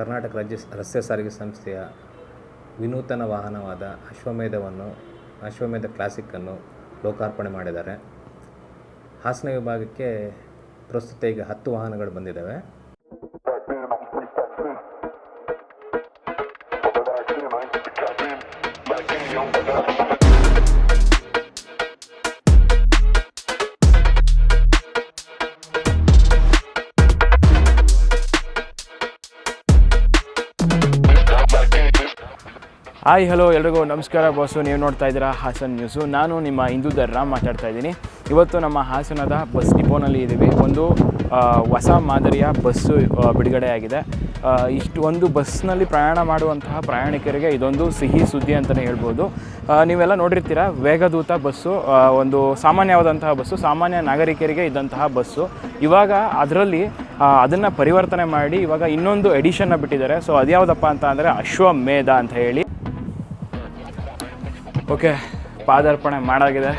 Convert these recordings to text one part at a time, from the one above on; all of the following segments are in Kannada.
ಕರ್ನಾಟಕ ರಾಜ್ಯ ರಸ್ತೆ ಸಾರಿಗೆ ಸಂಸ್ಥೆಯ ವಿನೂತನ ವಾಹನವಾದ ಅಶ್ವಮೇಧವನ್ನು, ಅಶ್ವಮೇಧ ಕ್ಲಾಸಿಕ್ಕನ್ನು ಲೋಕಾರ್ಪಣೆ ಮಾಡಿದ್ದಾರೆ. ಹಾಸನ ವಿಭಾಗಕ್ಕೆ ಪ್ರಸ್ತುತ ಈಗ ಹತ್ತು ವಾಹನಗಳು ಬಂದಿದ್ದಾವೆ. ಹಾಯ್, ಹಲೋ ಎಲ್ರಿಗೂ ನಮಸ್ಕಾರ. ಬಾಸು, ನೀವು ನೋಡ್ತಾ ಇದ್ದೀರಾ ಹಾಸನ್ ನ್ಯೂಸು. ನಾನು ನಿಮ್ಮ ಹಿಂದೂ ರಾಮ್ ಮಾತಾಡ್ತಾ ಇದ್ದೀನಿ. ಇವತ್ತು ನಮ್ಮ ಹಾಸನದ ಬಸ್ ಡಿಪೋನಲ್ಲಿ ಇದ್ದೀವಿ. ಒಂದು ಹೊಸ ಮಾದರಿಯ ಬಸ್ಸು ಬಿಡುಗಡೆಯಾಗಿದೆ ಇಷ್ಟು ಒಂದು ಬಸ್ನಲ್ಲಿ ಪ್ರಯಾಣ ಮಾಡುವಂತಹ ಪ್ರಯಾಣಿಕರಿಗೆ ಇದೊಂದು ಸಿಹಿ ಸುದ್ದಿ ಅಂತಲೇ ಹೇಳ್ಬೋದು. ನೀವೆಲ್ಲ ನೋಡಿರ್ತೀರ, ವೇಗದೂತ ಬಸ್ಸು ಒಂದು ಸಾಮಾನ್ಯವಾದಂತಹ ಬಸ್ಸು, ಸಾಮಾನ್ಯ ನಾಗರಿಕರಿಗೆ ಇದ್ದಂತಹ ಬಸ್ಸು. ಇವಾಗ ಅದರಲ್ಲಿ ಅದನ್ನು ಪರಿವರ್ತನೆ ಮಾಡಿ ಇವಾಗ ಇನ್ನೊಂದು ಎಡಿಷನ್ನ ಬಿಟ್ಟಿದ್ದಾರೆ. ಸೊ ಅದ್ಯಾವುದಪ್ಪ ಅಂತ ಅಂದರೆ ಅಶ್ವಮೇಧ ಅಂತ ಹೇಳಿ. ಓಕೆ ಪಾದಾರ್ಪಣೆ ಮಾಡಾಗಿದೆ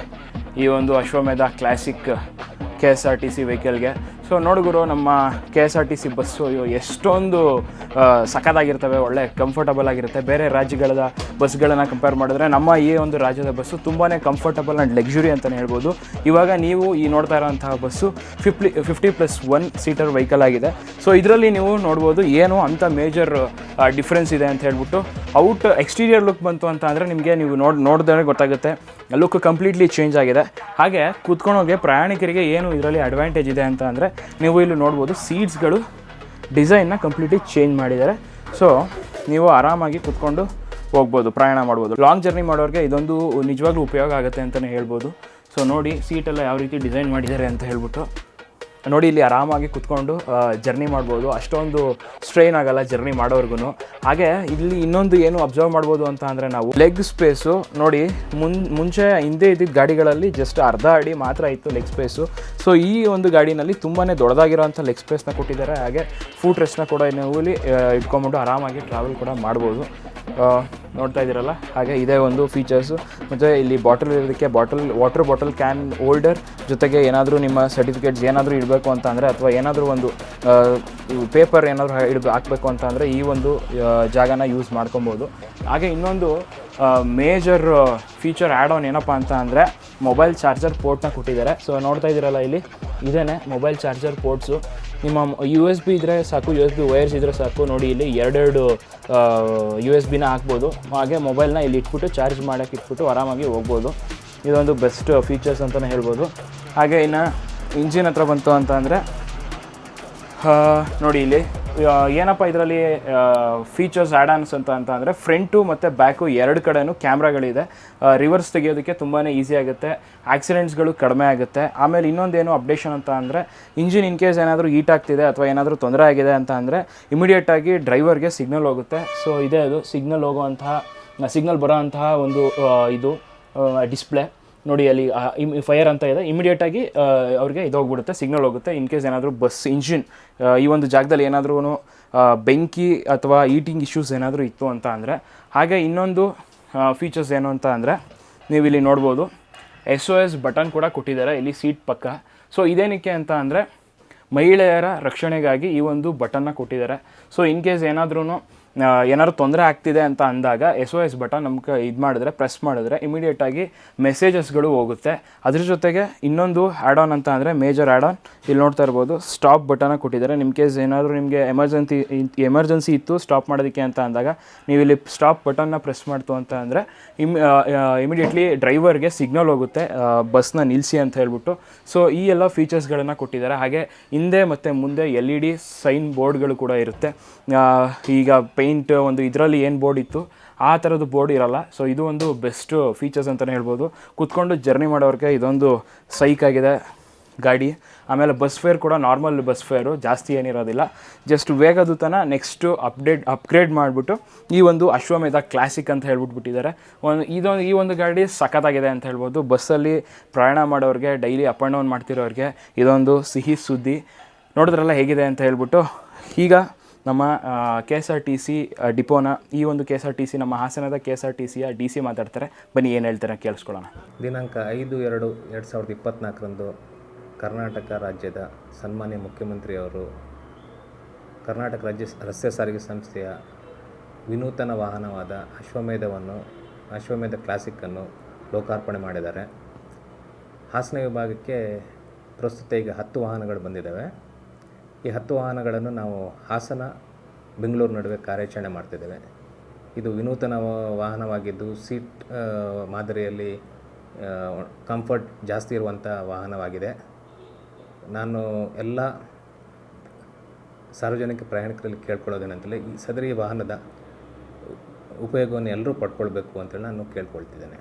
ಈ ಒಂದು Ashwamedha classic K S R T C ವೆಹಿಕಲ್ಗೆ so ನೋಡಿಗುರು ನಮ್ಮ K S R T C bus ಅಯ್ಯೋ, ಎಷ್ಟೊಂದು ಸಖತ್ತಾಗಿರ್ತವೆ, ಒಳ್ಳೆ ಕಂಫರ್ಟಬಲ್ ಆಗಿರುತ್ತೆ. ಬೇರೆ ರಾಜ್ಯಗಳ ಬಸ್ಗಳನ್ನು ಕಂಪೇರ್ ಮಾಡಿದ್ರೆ ನಮ್ಮ ಈ ಒಂದು ರಾಜ್ಯದ ಬಸ್ಸು ತುಂಬಾ ಕಂಫರ್ಟಬಲ್ ಆ್ಯಂಡ್ ಲಕ್ಸುರಿ ಅಂತಲೇ ಹೇಳ್ಬೋದು. ಇವಾಗ ನೀವು ಈ ನೋಡ್ತಾ ಇರೋಂತಹ bus fifty fifty plus one seater vehicle ಆಗಿದೆ. ಸೊ ಇದರಲ್ಲಿ ನೀವು ನೋಡ್ಬೋದು ಏನು ಅಂಥ ಮೇಜರ್ ಡಿಫ್ರೆನ್ಸ್ ಇದೆ ಅಂತ ಹೇಳ್ಬಿಟ್ಟು, ಔಟ್ ಎಕ್ಸ್ಟೀರಿಯರ್ ಲುಕ್ ಬಂತು ಅಂತ ಅಂದರೆ ನಿಮಗೆ ನೀವು ನೋಡಿ, ನೋಡಿದ್ರೆ ಗೊತ್ತಾಗುತ್ತೆ. ಲುಕ್ ಕಂಪ್ಲೀಟ್ಲಿ ಚೇಂಜ್ ಆಗಿದೆ. ಹಾಗೆ ಕೂತ್ಕೊಂಡೋಗಿ ಪ್ರಯಾಣಿಕರಿಗೆ ಏನು ಇದರಲ್ಲಿ ಅಡ್ವಾಂಟೇಜ್ ಇದೆ ಅಂತ ಅಂದರೆ ನೀವು ಇಲ್ಲಿ ನೋಡ್ಬೋದು ಸೀಟ್ಸ್ಗಳು ಡಿಸೈನ್ನ ಕಂಪ್ಲೀಟ್ಲಿ ಚೇಂಜ್ ಮಾಡಿದ್ದಾರೆ. ಸೊ ನೀವು ಆರಾಮಾಗಿ ಕುತ್ಕೊಂಡು ಹೋಗ್ಬೋದು, ಪ್ರಯಾಣ ಮಾಡ್ಬೋದು. ಲಾಂಗ್ ಜರ್ನಿ ಮಾಡೋರಿಗೆ ಇದೊಂದು ನಿಜವಾಗ್ಲೂ ಉಪಯೋಗ ಆಗುತ್ತೆ ಅಂತಲೇ ಹೇಳ್ಬೋದು. ಸೊ ನೋಡಿ ಸೀಟೆಲ್ಲ ಯಾವ ರೀತಿ ಡಿಸೈನ್ ಮಾಡಿದ್ದಾರೆ ಅಂತ ಹೇಳ್ಬಿಟ್ಟು. ನೋಡಿ, ಇಲ್ಲಿ ಆರಾಮಾಗಿ ಕುತ್ಕೊಂಡು ಜರ್ನಿ ಮಾಡ್ಬೋದು. ಅಷ್ಟೊಂದು ಸ್ಟ್ರೈನ್ ಆಗಲ್ಲ ಜರ್ನಿ ಮಾಡೋರ್ಗು ಹಾಗೆ ಇಲ್ಲಿ ಇನ್ನೊಂದು ಏನು ಅಬ್ಸರ್ವ್ ಮಾಡ್ಬೋದು ಅಂತ ಅಂದರೆ ನಾವು ಲೆಗ್ ಸ್ಪೇಸು ನೋಡಿ, ಮುನ್, ಮುಂಚೆ ಹಿಂದೆ ಇದ್ದಿದ್ದ ಗಾಡಿಗಳಲ್ಲಿ ಜಸ್ಟ್ ಅರ್ಧ ಅಡಿ ಮಾತ್ರ ಇತ್ತು ಲೆಗ್ ಸ್ಪೇಸು ಸೊ ಈ ಒಂದು ಗಾಡಿನಲ್ಲಿ ತುಂಬಾ ದೊಡ್ಡದಾಗಿರೋಂಥ ಲೆಗ್ ಸ್ಪೇಸ್ನ ಕೊಟ್ಟಿದ್ದಾರೆ. ಹಾಗೆ ಫೂಟ್ ರೆಸ್ಟ್ನ ಕೂಡ ನೀವು ಇಲ್ಲಿ ಇಟ್ಕೊಂಬಿಟ್ಟು ಆರಾಮಾಗಿ ಟ್ರಾವೆಲ್ ಕೂಡ ಮಾಡ್ಬೋದು. ನೋಡ್ತಾ ಇದ್ದೀರಲ್ಲ? ಹಾಗೆ ಇದೇ ಒಂದು ಫೀಚರ್ಸು ಮತ್ತು ಇಲ್ಲಿ ಬಾಟಲ್ ಇರೋದಕ್ಕೆ bottle water bottle can holder ಜೊತೆಗೆ ಏನಾದರೂ ನಿಮ್ಮ ಸರ್ಟಿಫಿಕೇಟ್ಸ್ ಏನಾದರೂ ಇಡಬೇಕು ಅಂತ ಅಂದರೆ ಅಥವಾ ಏನಾದರೂ ಒಂದು ಪೇಪರ್ ಏನಾದರೂ ಹಿಡಿದು ಹಾಕಬೇಕು ಅಂತ ಅಂದರೆ ಈ ಒಂದು ಜಾಗನ ಯೂಸ್ ಮಾಡ್ಕೊಬೋದು. ಹಾಗೆ ಇನ್ನೊಂದು ಮೇಜರ್ ಫೀಚರ್ ಆ್ಯಡ್ ಆನ್ ಏನಪ್ಪ ಅಂತ ಅಂದರೆ ಮೊಬೈಲ್ ಚಾರ್ಜರ್ ಪೋರ್ಟ್ನ ಕೊಟ್ಟಿದ್ದಾರೆ. ಸೊ ನೋಡ್ತಾ ಇದ್ದೀರಲ್ಲ ಇಲ್ಲಿ? ಇದೇನೆ ಮೊಬೈಲ್ ಚಾರ್ಜರ್ ಪೋರ್ಟ್ಸು ನಿಮ್ಮ ಯು ಎಸ್ ಬಿ ಇದ್ದರೆ ಸಾಕು ಯು ಎಸ್ ಬಿ ವೈರ್ಸ್ ಇದ್ದರೆ ಸಾಕು. ನೋಡಿ ಇಲ್ಲಿ ಎರಡೆರಡು ಯು ಎಸ್ ಬಿನ ಹಾಕ್ಬೋದು. ಹಾಗೆ ಮೊಬೈಲ್ನ ಇಲ್ಲಿ ಇಟ್ಬಿಟ್ಟು ಚಾರ್ಜ್ ಮಾಡೋಕ್ಕೆ ಇಟ್ಬಿಟ್ಟು ಆರಾಮಾಗಿ ಹೋಗ್ಬೋದು. ಇದೊಂದು ಬೆಸ್ಟ್ ಫೀಚರ್ಸ್ ಅಂತಲೇ ಹೇಳ್ಬೋದು. ಹಾಗೆ ಇನ್ನು ಇಂಜಿನ್ ಹತ್ರ ಬಂತು ಅಂತ ಅಂದರೆ ನೋಡಿ ಇಲ್ಲಿ ಏನಪ್ಪ ಇದರಲ್ಲಿ ಫೀಚರ್ಸ್ ಆ್ಯಡ್ ಆನ್ಸ್ ಅಂತ ಅಂತ ಅಂದರೆ ಫ್ರಂಟು ಮತ್ತು ಬ್ಯಾಕು ಎರಡು ಕಡೆಯೂ ಕ್ಯಾಮ್ರಾಗಳಿದೆ ರಿವರ್ಸ್ ತೆಗೆಯೋದಕ್ಕೆ ತುಂಬಾ ಈಸಿ ಆಗುತ್ತೆ. ಆಕ್ಸಿಡೆಂಟ್ಸ್ಗಳು ಕಡಿಮೆ ಆಗುತ್ತೆ. ಆಮೇಲೆ ಇನ್ನೊಂದೇನು ಅಪ್ಡೇಷನ್ ಅಂತ ಅಂದರೆ ಇಂಜಿನ್ ಇನ್ ಕೇಸ್ ಏನಾದರೂ ಹೀಟ್ ಆಗ್ತಿದೆ ಅಥವಾ ಏನಾದರೂ ತೊಂದರೆ ಆಗಿದೆ ಅಂತ ಅಂದರೆ ಇಮಿಡಿಯೇಟಾಗಿ ಡ್ರೈವರ್ಗೆ ಸಿಗ್ನಲ್ ಹೋಗುತ್ತೆ. ಸೊ ಇದೇ ಅದು. ಸಿಗ್ನಲ್ ಹೋಗುವಂತಹ ಸಿಗ್ನಲ್ ಬರೋವಂತಹ ಒಂದು ಇದು ಡಿಸ್ಪ್ಲೇ ನೋಡಿ, ಅಲ್ಲಿ ಫೈರ್ ಅಂತ ಇದೆ. ಇಮಿಡಿಯೇಟಾಗಿ ಅವ್ರಿಗೆ ಇದು ಹೋಗ್ಬಿಡುತ್ತೆ ಸಿಗ್ನಲ್ ಹೋಗುತ್ತೆ. ಇನ್ ಕೇಸ್ ಏನಾದರೂ ಬಸ್ ಇಂಜಿನ್ ಈ ಒಂದು ಜಾಗದಲ್ಲಿ ಏನಾದ್ರೂ ಬೆಂಕಿ ಅಥವಾ ಈಟಿಂಗ್ ಇಶ್ಯೂಸ್ ಏನಾದರೂ ಇತ್ತು ಅಂತ ಅಂದರೆ, ಹಾಗೆ ಇನ್ನೊಂದು ಫೀಚರ್ಸ್ ಏನು ಅಂತ ಅಂದರೆ ನೀವು ಇಲ್ಲಿ ನೋಡ್ಬೋದು. ಎಸ್ ಒ ಎಸ್ ಬಟನ್ ಕೂಡ ಕೊಟ್ಟಿದ್ದಾರೆ, ಇಲ್ಲಿ ಸೀಟ್ ಪಕ್ಕ. ಸೊ ಇದೇನಕ್ಕೆ ಅಂತ ಅಂದರೆ, ಮಹಿಳೆಯರ ರಕ್ಷಣೆಗಾಗಿ ಈ ಒಂದು ಬಟನ್ನ ಕೊಟ್ಟಿದ್ದಾರೆ. ಸೊ ಇನ್ ಕೇಸ್ ಏನಾದ್ರೂ ಏನಾದ್ರು ತೊಂದರೆ ಆಗ್ತಿದೆ ಅಂತ ಅಂದಾಗ ಎಸ್ ಒ ಎಸ್ ಬಟನ್ ನಮ್ಗೆ ಇದು ಮಾಡಿದ್ರೆ ಪ್ರೆಸ್ ಮಾಡಿದ್ರೆ ಇಮಿಡಿಯೇಟಾಗಿ ಮೆಸೇಜಸ್ಗಳು ಹೋಗುತ್ತೆ. ಅದ್ರ ಜೊತೆಗೆ ಇನ್ನೊಂದು ಆ್ಯಡ್ ಆನ್ ಅಂತ ಅಂದರೆ ಮೇಜರ್ ಆ್ಯಡ್ ಆನ್ ಇಲ್ಲಿ ನೋಡ್ತಾ ಇರ್ಬೋದು ಸ್ಟಾಪ್ ಬಟನ ಕೊಟ್ಟಿದ್ದಾರೆ. ನಿಮ್ಮ ಕೇಸ್ ಏನಾದರೂ ನಿಮಗೆ ಎಮರ್ಜೆನ್ಸಿ ಎಮರ್ಜೆನ್ಸಿ ಇತ್ತು ಸ್ಟಾಪ್ ಮಾಡೋದಕ್ಕೆ ಅಂತ ಅಂದಾಗ ನೀವು ಇಲ್ಲಿ ಸ್ಟಾಪ್ ಬಟನ್ನ ಪ್ರೆಸ್ ಮಾಡ್ತು ಅಂತ ಅಂದರೆ ಇಮ್ ಇಮಿಡಿಯೇಟ್ಲಿ ಡ್ರೈವರ್ಗೆ ಸಿಗ್ನಲ್ ಹೋಗುತ್ತೆ ಬಸ್ನ ನಿಲ್ಲಿಸಿ ಅಂತ ಹೇಳ್ಬಿಟ್ಟು. ಸೊ ಈ ಎಲ್ಲ ಫೀಚರ್ಸ್ಗಳನ್ನು ಕೊಟ್ಟಿದ್ದಾರೆ. ಹಾಗೆ ಹಿಂದೆ ಮತ್ತು ಮುಂದೆ ಎಲ್ ಇ ಡಿ ಸೈನ್ ಬೋರ್ಡ್ಗಳು ಕೂಡ ಇರುತ್ತೆ. ಈಗ ಈಗ ಪೇಂಟ್ ಒಂದು ಇದರಲ್ಲಿ ಏನು ಬೋರ್ಡ್ ಇತ್ತು, ಆ ಥರದ್ದು ಬೋರ್ಡ್ ಇರಲ್ಲ. ಸೊ ಇದು ಒಂದು ಬೆಸ್ಟ್ ಫೀಚರ್ಸ್ ಅಂತಲೇ ಹೇಳ್ಬೋದು. ಕೂತ್ಕೊಂಡು ಜರ್ನಿ ಮಾಡೋರಿಗೆ ಇದೊಂದು ಸೈಕ್ ಆಗಿದೆ ಗಾಡಿ. ಆಮೇಲೆ ಬಸ್ ಫೇರ್ ಕೂಡ ನಾರ್ಮಲ್ ಬಸ್ ಫೇರು ಜಾಸ್ತಿ ಏನಿರೋದಿಲ್ಲ. ಜಸ್ಟ್ ವೇಗದೂತನ ನೆಕ್ಸ್ಟು ಅಪ್ಡೇಟ್ ಅಪ್ಗ್ರೇಡ್ ಮಾಡಿಬಿಟ್ಟು ಈ ಒಂದು ಅಶ್ವಮೇಧ ಕ್ಲಾಸಿಕ್ ಅಂತ ಹೇಳ್ಬಿಟ್ಬಿಟ್ಟಿದ್ದಾರೆ. ಒಂದು ಇದೊಂದು ಈ ಒಂದು ಗಾಡಿ ಸಖತ್ತಾಗಿದೆ ಅಂತ ಹೇಳ್ಬೋದು. ಬಸ್ಸಲ್ಲಿ ಪ್ರಯಾಣ ಮಾಡೋರಿಗೆ ಡೈಲಿ ಅಪ್ ಆ್ಯಂಡ್ ಡೌನ್ ಮಾಡ್ತಿರೋರಿಗೆ ಇದೊಂದು ಸಿಹಿ ಸುದ್ದಿ. ನೋಡಿದ್ರಲ್ಲ ಹೇಗಿದೆ ಅಂತ ಹೇಳ್ಬಿಟ್ಟು, ಈಗ ನಮ್ಮ K S R T C ಡಿಪೋನ ಈ ಒಂದು K S R T C ನಮ್ಮ ಹಾಸನದ ಕೆ ಎಸ್ ಆರ್ ಟಿ ಸಿಯ ಡಿ ಸಿ ಮಾತಾಡ್ತಾರೆ. ಬನ್ನಿ, ಏನು ಹೇಳ್ತಾರೆ ಕೇಳಿಸ್ಕೊಳ್ಳೋಣ. ದಿನಾಂಕ ಐದು ಎರಡು ಎರಡು ಸಾವಿರದ ಇಪ್ಪತ್ತ್ನಾಲ್ಕರಂದು ಕರ್ನಾಟಕ ರಾಜ್ಯದ ಸನ್ಮಾನ್ಯ ಮುಖ್ಯಮಂತ್ರಿಯವರು ಕರ್ನಾಟಕ ರಾಜ್ಯ ರಸ್ತೆ ಸಾರಿಗೆ ಸಂಸ್ಥೆಯ ವಿನೂತನ ವಾಹನವಾದ ಅಶ್ವಮೇಧವನ್ನು, ಅಶ್ವಮೇಧ ಕ್ಲಾಸಿಕ್ಕನ್ನು ಲೋಕಾರ್ಪಣೆ ಮಾಡಿದ್ದಾರೆ. ಹಾಸನ ವಿಭಾಗಕ್ಕೆ ಪ್ರಸ್ತುತ ಈಗ ಹತ್ತು ವಾಹನಗಳು ಬಂದಿದ್ದಾವೆ. ಈ ಹತ್ತು ವಾಹನಗಳನ್ನು ನಾವು ಹಾಸನ, ಬೆಂಗಳೂರು ನಡುವೆ ಕಾರ್ಯಾಚರಣೆ ಮಾಡ್ತಿದ್ದೇವೆ. ಇದು ವಿನೂತನ ವಾಹನವಾಗಿದ್ದು ಸೀಟ್ ಮಾದರಿಯಲ್ಲಿ ಕಂಫರ್ಟ್ ಜಾಸ್ತಿ ಇರುವಂಥ ವಾಹನವಾಗಿದೆ. ನಾನು ಎಲ್ಲ ಸಾರ್ವಜನಿಕ ಪ್ರಯಾಣಿಕರಲ್ಲಿ ಕೇಳ್ಕೊಳ್ಳೋದೇನಂತೇಳಿ, ಈ ಸದರಿ ವಾಹನದ ಉಪಯೋಗವನ್ನು ಎಲ್ಲರೂ ಪಡ್ಕೊಳ್ಬೇಕು ಅಂತೇಳಿ ನಾನು ಕೇಳ್ಕೊಳ್ತಿದ್ದೇನೆ.